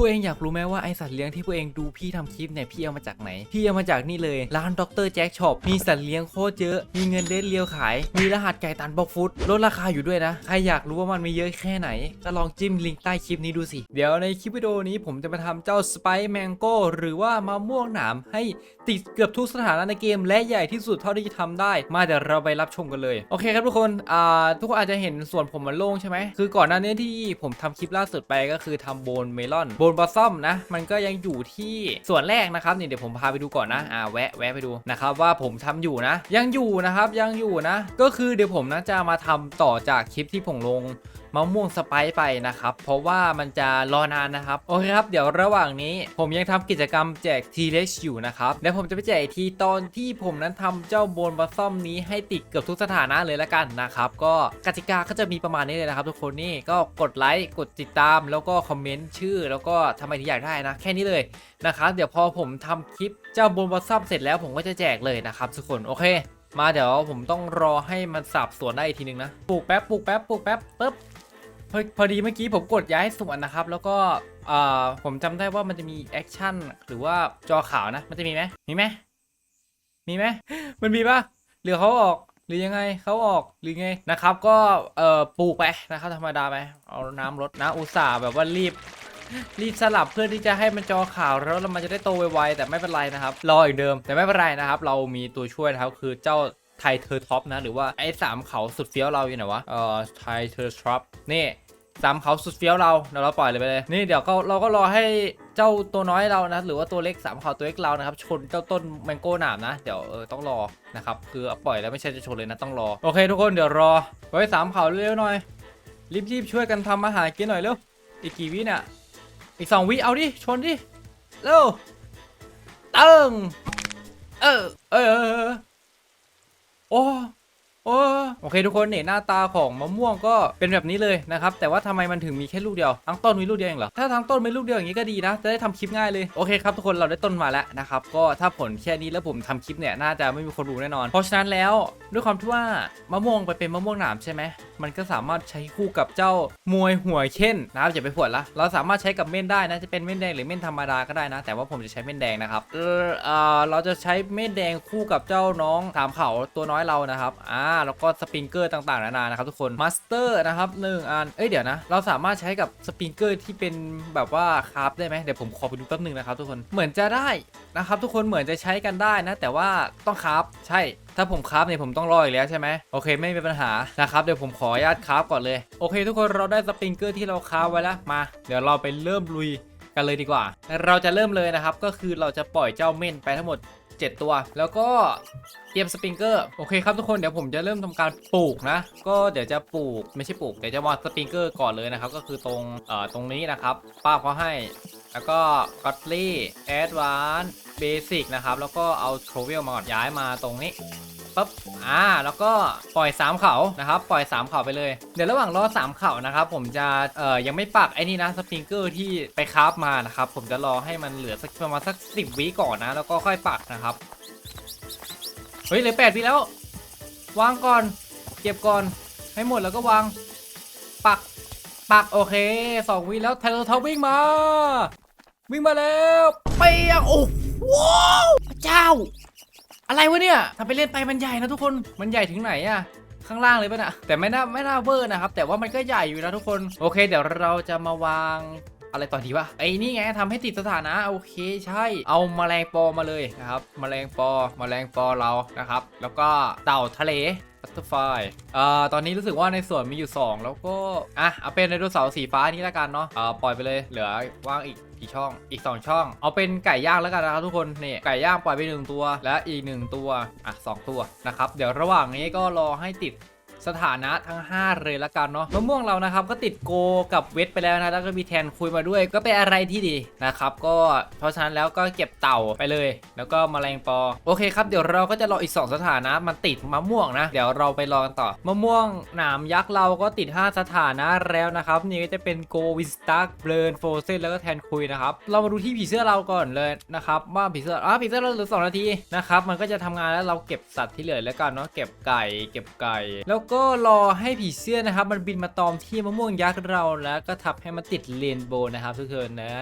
พวกเองอยากรู้ไหมว่าไอสัตว์เลี้ยงที่พวกเองดูพี่ทำคลิปเนี่ยพี่เอามาจากไหน พี่เอามาจากนี่เลย ร้านดรแจ็คช็อปมีสัตว์เลี้ยงโคตรเยอะ มีเงินเด็ดเลียวขาย มีรหัสไก่ตันบล็อกฟุตลดราคาอยู่ด้วยนะ ใครอยากรู้ว่ามันมีเยอะแค่ไหน ก็ลองจิ้มลิงก์ใต้คลิปนี้ดูสิ เดี๋ยวในคลิปวิดีโอนี้ผมจะมาทำเจ้าสไปแมงโก้หรือว่ามะม่วงหนามให้ติดเกือบทุกสถานะในเกม และใหญ่ที่สุดเท่าที่จะทำได้ มาเดี๋ยวเราไปรับชมกันเลย โอเคครับทุกคนอ่าทุกคนอาจจะเห็นส่วนผมมันโล่งใช่ไหมคือก่อนหน้านี้ที่ผมทำคลิปล่าสุดไปก็คือทำโบนเมลอนโบนบอสซัมนะ มันก็ยังอยู่ที่ส่วนแรกนะครับนี่เดี๋ยวผมพาไปดูก่อนนะอ่าแวะแวะไปดูนะครับว่าผมทำอยู่นะ ยังอยู่นะครับยังอยู่นะ ก็คือเดี๋ยวผมนะจะมาทำต่อจากคลิปที่ผมลงมะม่วงสไปซ์ไปนะครับ เพราะว่ามันจะรอนานนะครับ โอเคครับ เดี๋ยวระหว่างนี้ผมยังทำกิจกรรมแจกทีเล็กอยู่นะครับ แล้วผมจะไปแจกอีกทีตอนที่ผมนั้นทำเจ้าโบนบัสซอมนี้ให้ติดเกือบทุกสถานะเลยละกันนะครับ ก็กติกาก็จะมีประมาณนี้เลยนะครับ ทุกคนนี่ก็กดไลค์กดติดตามแล้วก็คอมเมนต์ชื่อ แล้วก็ทำไมถึงอยากได้นะ แค่นี้เลยนะครับเดี๋ยวพอผมทำคลิปเจ้าโบนบัสซอมเสร็จแล้วผมก็จะแจกเลยนะครับทุกคนโอเคมาเดี๋ยวผมต้องรอให้มันสับสวนได้อีกทีนึงนะ ปลูกแป๊บปลูกแป๊บปลูกแป๊บปึ๊บ พอพอดีเมื่อกี้ผมกดย้ายส่วนนะครับ แล้วก็เอ่อผมจำได้ว่ามันจะมีแอคชั่นหรือว่าจอขาวนะ มันจะมีไหมมีไหมมีไหมมันมีปะหรือเขาออกหรือยังไงเขาออกหรือไงนะครับ ก็เอ่อปลูกไปนะครับธรรมดาไปเอาน้ำรดนะอุตส่าห์แบบว่ารีบรีบสลับเพื่อที่จะให้มันจอขาวแล้วมันจะได้โตไวๆแต่ไม่เป็นไรนะครับรออย่างเดิมแต่ไม่เป็นไรนะครับ เรามีตัวช่วยนะครับคือเจ้า ไทเทอร์ท็อปนะ หรือว่าไอ้สามเขาสุดเฟี้ยวเราอยู่ไหนวะ เอ่อไทเทอร์ท็อปนี่สามเขาสุดเฟี้ยวเราเดี๋ยวเราปล่อยเลยไปเลย นี่เดี๋ยวก็เราก็รอให้เจ้าตัวน้อยเรานะ หรือว่าตัวเล็กสามเขาตัวเล็กเรานะครับ ชนเจ้าต้นแมงโก้หนามนะ เดี๋ยวเออต้องรอนะครับ คือเอาปล่อยแล้วไม่ใช่จะชนเลยนะต้องรอ โอเคทุกคนเดี๋ยวรอ ไว้สามเขาเร็วๆหน่อย รีบๆช่วยกันทำอาหารกินหน่อยเร็ว อีกกี่วิเนี่ยอีกสองวิเอาดิ ชนดิ เร็วตึงเออ เออ 哦。 โอ้โอเคทุกคนเนี่ยหน้าตาของมะม่วงก็เป็นแบบนี้เลยนะครับ แต่ว่าทำไมมันถึงมีแค่ลูกเดียว ทั้งต้นมีลูกเดียวเองเหรอ ถ้าทั้งต้นมีลูกเดียวอย่างนี้ก็ดีนะ จะได้ทำคลิปง่ายเลย โอเคครับทุกคนเราได้ต้นมาแล้วนะครับ ก็ถ้าผลแค่นี้แล้วผมทำคลิปเนี่ยน่าจะไม่มีคนดูแน่นอน เพราะฉะนั้นแล้วด้วยความที่ว่ามะม่วงไปเป็นมะม่วงหนามใช่ไหม มันก็สามารถใช้คู่กับเจ้ามวยหัวเช่นนะครับอย่าไปปวดละ เราสามารถใช้กับเม่นได้นะจะเป็นเม่นแดงหรือเม่นธรรมดาก็ได้นะ แต่ว่าผมจะใช้เม่นแดงนะครับ เออเออเราจะใช้เม่นแดงคู่กับเจ้าน้องสามเขาตัวน้อยเรานะครับ อ่าแล้วก็สปริงเกอร์ต่างๆนานานะครับทุกคนมาสเตอร์นะครับหนึ่งอันเอ้ยเดี๋ยวนะ เราสามารถใช้กับสปริงเกอร์ที่เป็นแบบว่าคราฟได้ไหมเดี๋ยวผมขอไปดูแป๊บหนึงนะครับทุกคนเหมือนจะได้นะครับทุกคนเหมือนจะใช้กันได้นะ แต่ว่าต้องคราฟใช่ถ้าผมคราฟเนี่ยผมต้องรออีกแล้วใช่ไหมโอเคไม่มีปัญหานะครับเดี๋ยวผมขออนุญาตคราฟก่อนเลย โอเค ทุกคนเราได้สปริงเกอร์ที่เราคราฟไว้แล้วมา เดี๋ยวเราไปเริ่มลุยกันเลยดีกว่า เราจะเริ่มเลยนะครับ ก็คือเราจะปล่อยเจ้าเม่นไปทั้งหมด 7 ตัว แล้วก็เตรียมสปริงเกอร์โอเคครับทุกคนเดี๋ยวผมจะเริ่มทำการปลูกนะ ก็เดี๋ยวจะปลูกไม่ใช่ปลูกเดี๋ยวจะวางสปริงเกอร์ก่อนเลยนะครับ ก็คือตรงเอ่อตรงนี้นะครับ ป้าเขาให้ แล้วก็ก็อตลี่แอดวานเบสิกนะครับ แล้วก็เอาโทรเวลมาก่อนย้ายมาตรงนี้ ปั๊บอ่าแล้วก็ปล่อย 3 เขานะครับปล่อย 3 เขาไปเลย เดี๋ยวระหว่างรอ 3 เขานะครับผมจะเอ่อยังไม่ปักไอ้นี่นะสปริงเกอร์ที่ไปคราฟมานะครับผมจะรอให้มันเหลือสักประมาณสัก 10 วิก่อนนะ แล้วก็ค่อยปักนะครับเฮ้ยเหลือ8วิแล้ววางก่อน เก็บก่อนให้หมดแล้วก็วาง ปักปักโอเค2วิแล้วไทลอร์ทวิ่งมา วิ่งมาแล้วเปียงโอ้โหพระเจ้า อะไรวะเนี่ยทำไปเล่นไปมันใหญ่นะทุกคนมันใหญ่ถึงไหนอะข้างล่างเลยป่ะนะแต่ไม่น่าไม่น่าเวอร์นะครับ แต่ว่ามันก็ใหญ่อยู่นะทุกคนโอเค เดี๋ยวเราจะมาวางอะไรต่อดีวะไอ้นี่ไงทำให้ติดสถานะโอเคใช่ เอาแมลงปอมาเลยนะครับแมลงปอแมลงปอเรานะครับ แล้วก็เต่าทะเลบัตเตอร์ไฟเอ่อตอนนี้รู้สึกว่าในส่วนมีอยู่ 2 แล้วก็ อะ เอาเป็นไดโนเสาร์สีฟ้านี้ล้วกันเนาะเอ่อปล่อยไปเลย เหลือว่างอีก กี่ช่องอีก 2 ช่อง เอาเป็นไก่ย่างแล้วกันนะครับทุกคนนี่ไก่ย่างปล่อยไป1ตัว และอีก 1 ตัวอะ2ตัวนะครับเดี๋ยวระหว่างนี้ก็รอให้ติด สถานะทั้ง 5 เลยละกันเนาะมะม่วงเรานะครับก็ติดโกกับเวทไปแล้วนะแล้วก็มีแทนคุยมาด้วย ก็เป็นอะไรที่ดีนะครับก็เพราะฉะนั้นแล้วก็เก็บเต่าไปเลย แล้วก็มแมลงปอโอเคครับเดี๋ยวเราก็จะรออีก 2 สถานะมันติดมะม่วงนะ เดี๋ยวเราไปรอกันต่อมะม่วงหนามยักษ์เราก็ติด 5 สถานะแล้วนะครับนี่ก็จะเป็นโกวิสตาร์เบลนโฟเซนแล้วก็แทนคุยนะครับเรามาดูที่ผีเสื้อเราก่อนเลยนะครับว่าผีเสื้ออะผีเสื้อเราเหลือ2นาทีนะครับมันก็จะทำงานแล้วเราเก็บสัตว์ที่เหลือแล้วกันเนาะเก็บไก่ เก็บไก่แล้วก็รอให้ผีเสื้อนะครับ มันบินมาตอมที่มะม่วงยักษ์เราแล้วก็ทับให้มันติดเรนโบว์นะครับทุกคนนะ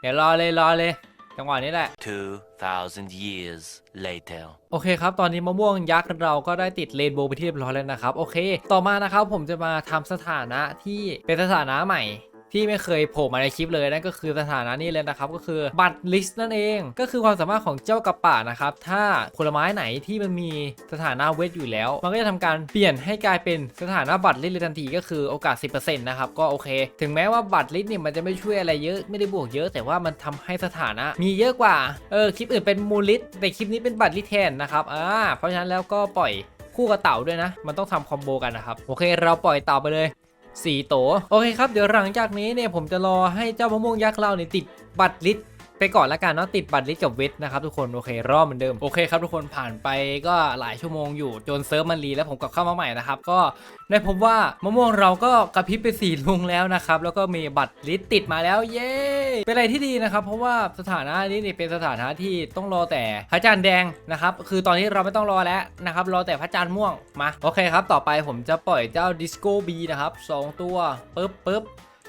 เดี๋ยวรอเลยรอเลยจังหวะนี้แหละ 2,000 years later. โอเคครับ ตอนนี้มะม่วงยักษ์เราก็ได้ติดเรนโบว์ไปที่เรียบร้อยแล้วนะครับ โอเค ต่อมานะครับผมจะมาทำสถานะที่เป็นสถานะใหม่ ที่ไม่เคยโผล่มาในคลิปเลยนั่นก็คือสถานะนี้เลยนะครับก็คือบัตรลิสต์นั่นเอง ก็คือความสามารถของเจ้ากระป่านะครับถ้าผลไม้ไหนที่มันมีสถานะเวทอยู่แล้ว มันก็จะทำการเปลี่ยนให้กลายเป็นสถานะบัตรลิสต์เลยทันทีก็คือโอกาส 10%นะครับก็โอเค ถึงแม้ว่าบัตรลิสต์เนี่ยมันจะไม่ช่วยอะไรเยอะไม่ได้บวกเยอะ แต่ว่ามันทำให้สถานะ มีเยอะกว่าเออคลิปอื่นเป็นมูลิสต์แต่คลิปนี้เป็นบัตรลิสต์แทนนะครับอ่าเพราะฉะนั้นแล้วก็ปล่อยคู่กับเต่าด้วยนะ มันต้องทำคอมโบกันนะครับ โอเค เราปล่อยเต่าไปเลย สี่โต โอเคครับ เดี๋ยวหลังจากนี้เนี่ยผมจะรอให้เจ้ามะม่วงยักษ์เราเนี่ยติดบัตรลิสต์ ไปก่อนละกันเนาะติดบัตรลิสกับเวทนะครับทุกคนโอเครอบเหมือนเดิมโอเคครับทุกคนผ่านไปก็หลายชั่วโมงอยู่จนเซิร์ฟมันรีแล้วผมกลับเข้ามาใหม่นะครับก็ได้พบว่ามะม่วงเราก็กระพริบไปสีลุงแล้วนะครับแล้วก็มีบัตรลิสติดมาแล้วเย้เป็นอะไรที่ดีนะครับเพราะว่าสถานะนี้เป็นสถานะที่ต้องรอแต่พระจันทร์แดงนะครับคือตอนนี้เราไม่ต้องรอแล้วนะครับรอแต่พระจันทร์ม่วงมาโอเคครับต่อไปผมจะปล่อยเจ้าดิสโก้บีนะครับสองตัวปึ๊บปึ๊บ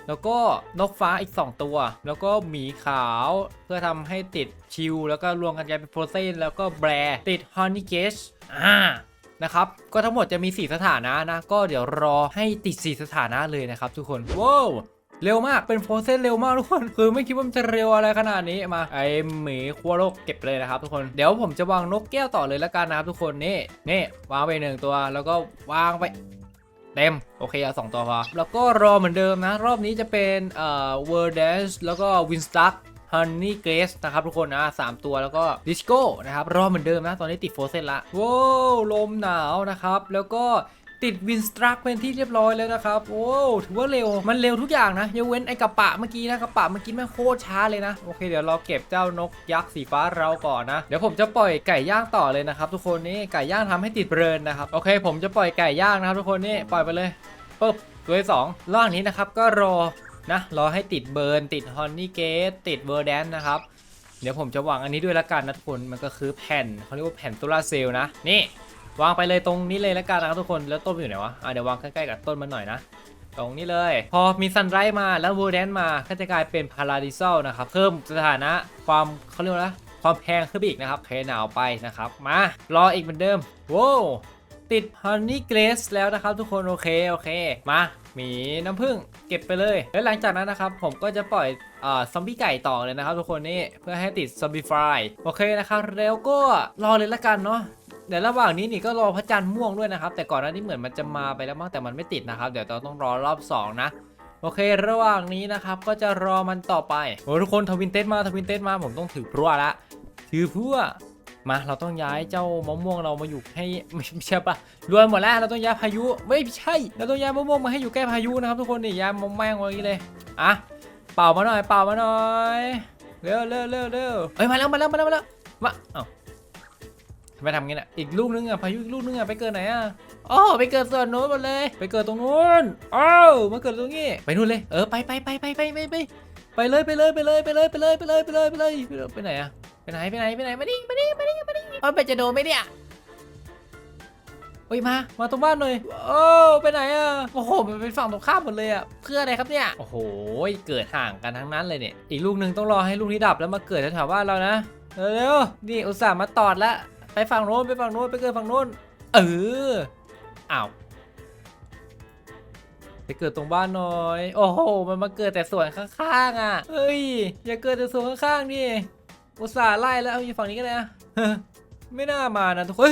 แล้วก็นกฟ้าอีก 2 ตัว แล้วก็หมีขาวเพื่อทำให้ติดชิลแล้วก็รวมกันกลายเป็นโปรเซนแล้วก็แบร์ติดฮอนนี่เกชอ่านะครับ ก็ทั้งหมดจะมี 4 สถานะนะ ก็เดี๋ยวรอให้ติด 4 สถานะเลยนะครับทุกคนว้าวเร็วมาก เป็นโปรเซสเร็วมากทุกคน คือไม่คิดว่ามันจะเร็วอะไรขนาดนี้ มา ไอหมีขั้วโลกเก็บเลยนะครับทุกคน เดี๋ยวผมจะวางนกแก้วต่อเลยละกันนะครับทุกคน นี่ นี่ วางไปหนึ่งตัว แล้วก็วางไป เต็ม โอเคเอาสองตัวพอ แล้วก็รอเหมือนเดิมนะ รอบนี้จะเป็นเอ่อ World Dance แล้วก็ Winstuck ฮันนี่เกรสนะครับทุกคนนะสามตัวแล้วก็ดิสโก้นะครับรอเหมือนเดิมนะ ตอนนี้ติดโฟเซนละว้าวลมหนาวนะครับ แล้วก็ ติดวินสตรักเป็นที่เรียบร้อยแล้วนะครับ โอ้ถือว่าเร็วมันเร็วทุกอย่างนะยกเว้นไอ้กระปะเมื่อกี้นะกระปะเมื่อกี้แม่งโคตรช้าเลยนะโอเคเดี๋ยวเราเก็บเจ้านกยักษ์สีฟ้าเราก่อนนะเดี๋ยวผมจะปล่อยไก่ย่างต่อเลยนะครับทุกคนนี่ไก่ย่างทำให้ติดเบรนนะครับโอเค ผมจะปล่อยไก่ย่างนะครับทุกคนนี่ปล่อยไปเลยปุ๊บตัวที่สองล่างนี้นะครับก็รอนะรอให้ติดเบิร์นติดฮอนนี่เกตติดเวอร์แดนนะครับเดี๋ยวผมจะวางอันนี้ด้วยละกันนะทุกคนมันก็คือแผ่นเขาเรียกว่าแผ่นโซลาเซลล์นะนี่ วางไปเลยตรงนี้เลยและกันนะครับทุกคนแล้วต้นอยู่ไหนวะอะเดี๋ยววางใกล้ๆกับต้นมันหน่อยนะตรงนี้เลย พอมีซันไรส์มาแล้ววอร์แดนมาก็จะกลายเป็นพาราดิเซลนะครับเพิ่มสถานะความเขาเรียกว่าความแพงขึ้นไปอีกนะครับเคหนาวไปนะครับ มารออีกเหมือนเดิมว้าวติด Honey Grace แล้วนะครับทุกคนโอเคโอเค มาหมีน้ำผึ้งเก็บไปเลย แล้วหลังจากนั้นนะครับ ผมก็จะปล่อยอซอมบี้ไก่ต่อเลยนะครับทุกคนนี่เพื่อให้ติดซอมบี้ฟรายโอเคนะครับแล้วก็รอเลยละกันเนาะ เดี๋ยวระหว่างนี้นี่ก็รอพระจันทร์ม่วงด้วยนะครับ แต่ก่อนหน้านี้เหมือนมันจะมาไปแล้วมั้งแต่มันไม่ติดนะครับ เดี๋ยวเราต้องรอรอบสองนะ โอเค ระหว่างนี้นะครับก็จะรอมันต่อไปโอ้ทุกคนทวินเต็ดมาทวินเต็ดมาผมต้องถือพรั่วละถือพรั่วมาเราต้องย้ายเจ้ามะม่วงเรามาอยู่ให้ไม่ใช่ปะรวมหมดแล้วเราต้องย้ายพายุไม่ใช่ เราต้องย้ายมะม่วงมาให้อยู่ใกล้พายุนะครับ ทุกคนนี่ย้ายมะแม่งไว้อย่างนี้เลยอะเป่ามาหน่อยเป่ามาหน่อยเร็วเร็วเร็วเร็วเอ้ยมาแล้วมาแล้วมาแล้วมาแล้วมาเอ้า ไมทำงี้นะอีกลูกนึงอะพายุอีกลูกนึงอะไปเกิดไหนอะอ๋อไปเกิดส่วนโน้นหมดเลย ไปเกิดตรงนู้นอ้าวมาเกิดตรงนี้ไปนู่นเลยเออไปไปไปไปไปไปไปไปเลยไปเลยไปเลยไปเลยไปเลยไปเลยไปเลยไปเลยไปไหนอะไปไหนไปไหนไปไหนมาดิมาดิมาดิมาดิเอาไปจะโดนไหมเนี่ยเฮ้ยมา มาตรงบ้านหน่อยโอ้ไปไหนอะ โอ้โห มันเป็นฝั่งตรงข้ามหมดเลยอะ เพื่ออะไรครับเนี่ย โอ้โห เกิดห่างกันทั้งนั้นเลยเนี่ย อีกลูกหนึ่งต้องรอให้ลูกนี้ดับแล้วมาเกิดแถวๆบ้านเรานะ เร็วๆนี่อุตส่าห์มาตอดแล้ว ไปฝั่งโน้นไปฝั่งโน้นไปเกิดฝั่งโน้นเอออ้าวไปเกิดตรงบ้านหน่อย โอ้โห มันมาเกิดแต่ส่วนข้างๆอะเฮ้ย อย่าเกิดแต่ส่วนข้างๆดิ อุตส่าห์ไล่แล้วเอาอยู่ฝั่งนี้ก็ได้นะไม่น่ามานะทุกคน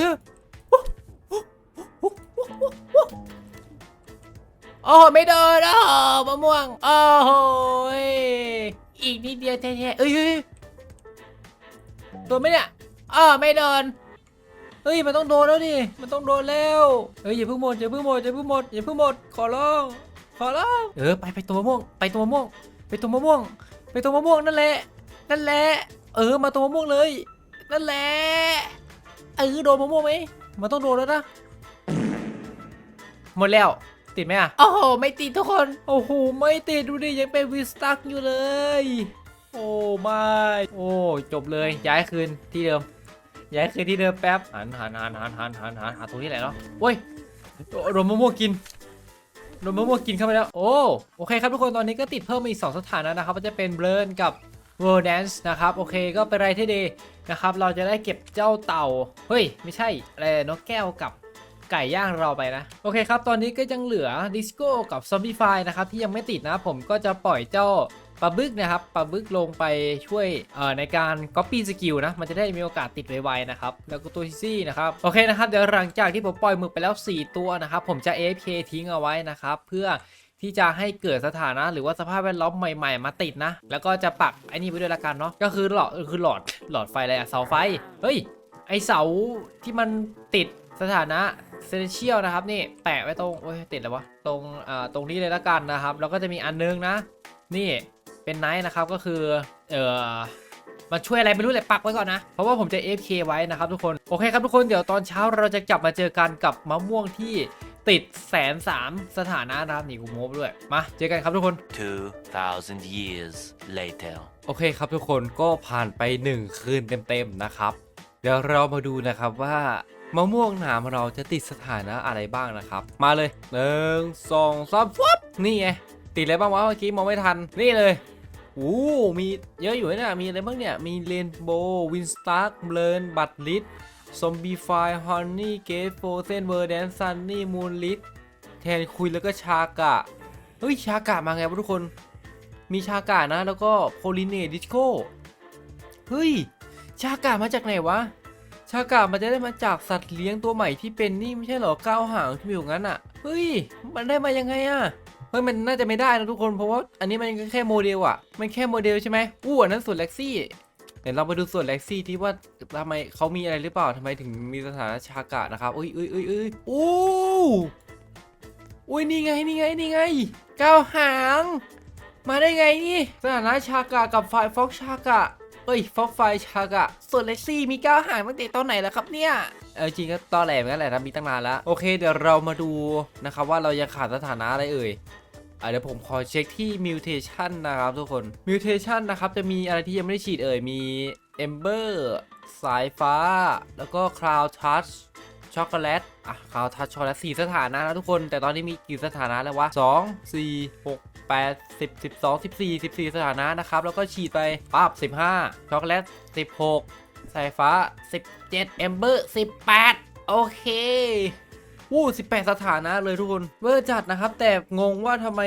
โอ้โห ไม่โดนโอ้มะม่วง โอ้โหยอีกนิดเดียวแท้ๆเอ้ยเฮ้ยโดนไหมเนี่ยอ้อไม่โดน เฮ้ยมันต้องโดนแล้วดิมันต้องโดนแล้วเฮ้ยอย่าเพิ่งหมดอย่าเพิ่งหมดอย่าเพิ่งหมดอย่าเพิ่งหมดขอร้องขอร้องเออไปไปตัวมะม่วงไปตัวมะม่วง ไปตัวมะม่วง ไปตัวมะม่วงนั่นแหละ นั่นแหละ เออมาตัวมะม่วงเลย นั่นแหละเออโดนมะม่วงไหมมันต้องโดนแล้วนะหมดแล้วติดไหมอะโอ้โหไม่ติดทุกคน โอ้โหไม่ติดดูดิยังเป็นวิสตักอยู่เลย โอ้ไม่โอ้จบเลยย้ายคืนที่เดิม ย้ายคืนที่เดิมแป๊บหันหันหันหันหันหันหันหาตรงนี้แหละเนาะโอ้ยโดนมะม่วงกินโดนมะม่วงกินเข้าไปแล้วโอ้โอเคครับทุกคนตอนนี้ก็ติดเพิ่มมาอีก 2 สถานะนะครับก็จะเป็นเบลนกับ World Dance นะครับโอเคก็เป็นไรที่ดีนะครับเราจะได้เก็บเจ้าเต่าเฮ้ยไม่ใช่อะไรนกแก้วกับไก่ย่างเราไปนะ โอเคครับ ตอนนี้ก็ยังเหลือดิสโก้กับซอมบี้ไฟนะครับ ที่ยังไม่ติดนะผมก็จะปล่อยเจ้า ปลาบึกนะครับปลาบึกลงไปช่วยเอ่อในการ Copy Skill นะมันจะได้มีโอกาสติดไวๆนะครับแล้วก็ตัวซี่นะครับโอเคนะครับเดี๋ยวหลังจากที่ผมปล่อยมึกไปแล้ว 4 ตัวนะครับผมจะ AFK ทิ้งเอาไว้นะครับเพื่อที่จะให้เกิดสถานะหรือว่าสภาพแวดล้อมใหม่ๆ มาติดนะ แล้วก็จะปักไอ้นี่ไว้ด้วยละกันเนาะก็คือหลอดคือหลอดหลอดไฟอะไรอะเสาไฟเฮ้ยไอเสาที่มันติดสถานะเซนเชียลนะครับนี่แปะไว้ตรงโอ้ยติดแล้ววะตรงอ่าตรงนี้เลยละกันนะครับ แล้วก็จะมีอันนึงนะ นี่ เป็นไนท์นะครับก็คือเอ่อมาช่วยอะไรไม่รู้เลยปักไว้ก่อนนะ เพราะว่าผมจะ AFK ไว้นะครับทุกคนโอเคครับทุกคนเดี๋ยวตอนเช้าเราจะกลับมาเจอกันกับมะม่วงที่ติดแสนสามสถานะนะครับนี่กูโม้ไปด้วย มาเจอกันครับทุกคน 2,000 years later. โอเคครับทุกคนก็ผ่านไป 1 คืนเต็มๆนะครับ เดี๋ยวเรามาดูนะครับว่ามะม่วงหนามเราจะติดสถานะอะไรบ้างนะครับ มาเลยหนึ่งสองสามฟับนี่ไง ติดอะไรบ้างวะเมื่อกี้มองไม่ทันนี่เลยโอ้มีเยอะอยู่เนี่ยมีอะไรบ้างเนี่ย มีเรนโบว์วินสตาร์กเบลนบัตลิสซอมบี้ไฟฮอนนี่เกตโฟเซนเวอร์แดนซันนี่มูนลิสแทนคุยแล้วก็ชากะ เฮ้ย ชากะมาไงวะทุกคน มีชากานะ แล้วก็โพลิเนดิสโก้ เฮ้ย ชากามาจากไหนวะ ชากามันจะได้มาจากสัตว์เลี้ยงตัวใหม่ที่เป็นนี่ไม่ใช่เหรอก้าวหางที่มีอยู่งั้นอะเฮ้ย มันได้มายังไงอะ เฮ้ยมันน่าจะไม่ได้นะทุกคนเพราะว่าอันนี้มันก็แค่โมเดลอะมันแค่โมเดลใช่ไหมอู้อันนั้นส่วนเล็กซี่เดี๋ยวเราไปดูส่วนเล็กซี่ที่ว่าทำไมเขามีอะไรหรือเปล่าทำไมถึงมีสถานะชากานะครับอุ้ยอุ้ยอุ้ยอุ้ยอู้อุ้ยนี่ไงนี่ไงนี่ไงก้าวหาง มาได้ไงนี่สถานะชากะกับไฟฟอกชากะเอ้ยฟอกไฟชากะ ส่วนเล็กซี่มีก้าวหางตั้งแต่ตอนไหนแล้วครับเนี่ย เออจริงก็ตอแหลเหมือนกันแหละนะมีตั้งนานแล้วโอเค เดี๋ยวเรามาดูนะครับว่าเรายังขาดสถานะอะไรเอ่ยเดี๋ยวผมขอเช็คที่ mutation นะครับทุกคน mutation นะครับจะมีอะไรที่ยังไม่ได้ฉีดเอ่ยมี ember สายฟ้า แล้วก็ cloud touch ช็อกโกแลตอะคาวทัชช็อกโกแลตสี่สถานะนะทุกคน แต่ตอนนี้มีกี่สถานะแล้ววะสองสี่หกแปดสิบสิบสองสิบสี่สิบสี่สถานะนะครับ แล้วก็ฉีดไปปั๊บสิบห้าช็อกโกแลตสิบหก สายฟ้าสิบเจ็ดเอมเบอร์สิบแปดโอเควู้สิบแปดสถานะเลยทุกคน เวอร์จัดนะครับ แต่งงว่าทำไม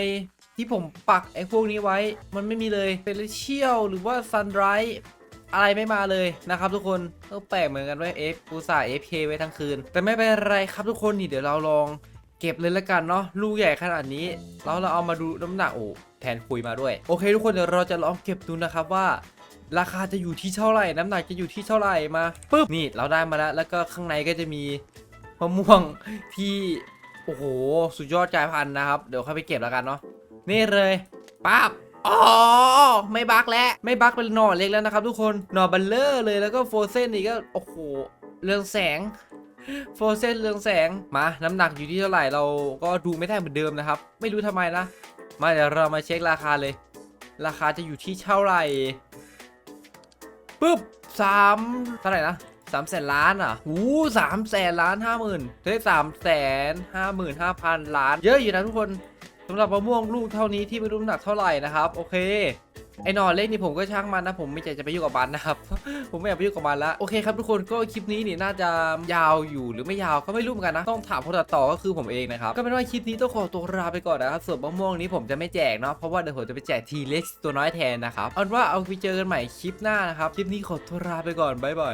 ที่ผมปักไอ้พวกนี้ไว้ มันไม่มีเลยเ e ลเชียลหรือว่าซันไรอะไรไม่มาเลยนะครับทุกคนก็แปลกเหมือนกันว่าเอฟกูสาเอฟเคไว้ทั้งคืน แต่ไม่เป็นไรครับทุกคนนี่เดี๋ยวเราลองเก็บเลยละกันเนาะลูกใหญ่ขนาดนี้แล้วเราเอามาดูน้ำหนักโอ้แทนคุยมาด้วย โอเค ทุกคนเดี๋ยวเราจะลองเก็บดูนะครับว่า ราคาจะอยู่ที่เท่าไหร่ น้ำหนักจะอยู่ที่เท่าไหร่มาปุ๊บนี่เราได้มาแล้ว แล้วก็ข้างในก็จะมีมะม่วงที่โอ้โหสุดยอดกายพันธุ์นะครับ เดี๋ยวค่อยไปเก็บแล้วกันเนาะนี่เลยปั๊บอ๋อไม่บักแล้วไม่บักเป็นหน่อเล็กแล้วนะครับ ทุกคนหน่อบัลเลอร์เลยแล้วก็โฟเซนนี่ก็โอ้โหเรืองแสงโฟเซนเรืองแสงมาน้ำหนักอยู่ที่เท่าไหร่เราก็ดูไม่ได้เหมือนเดิมนะครับ ไม่รู้ทำไมนะ มาเดี๋ยวเรามาเช็คราคาเลย ราคาจะอยู่ที่เท่าไหร่ ปึ๊บสามเท่าไหร่นะสามแสนล้านอะหูสามแสนล้านห้าหมื่นเฮ้ยสามแสนห้าหมื่นห้าพันล้าน เยอะอยู่นะทุกคนสำหรับมะม่วงลูกเท่านี้ที่ไม่รู้น้ำหนักเท่าไหร่นะครับ โอเค ไอ้นอนเล็กนี่ผมก็ช่างมันนะผมไม่อยากจะไปยุ่งกับมันนะครับ ผมไม่อยากไปยุ่งกับมันละโอเคครับทุกคนก็คลิปนี้นี่น่าจะยาวอยู่หรือไม่ยาวก็ไม่รู้เหมือนกันนะต้องถามคนตัดต่อก็คือผมเองนะครับก็เป็นว่าคลิปนี้ต้องขอตัวลาไปก่อนนะครับส่วนมะม่วงนี้ผมจะไม่แจกเนาะเพราะว่าเดี๋ยวผมจะไปแจกทีเล็กตัวน้อยแทนนะครับเอาว่าเอาไปเจอกันใหม่คลิปหน้านะครับคลิปนี้ขอตัวลาไปก่อนบ๊ายบาย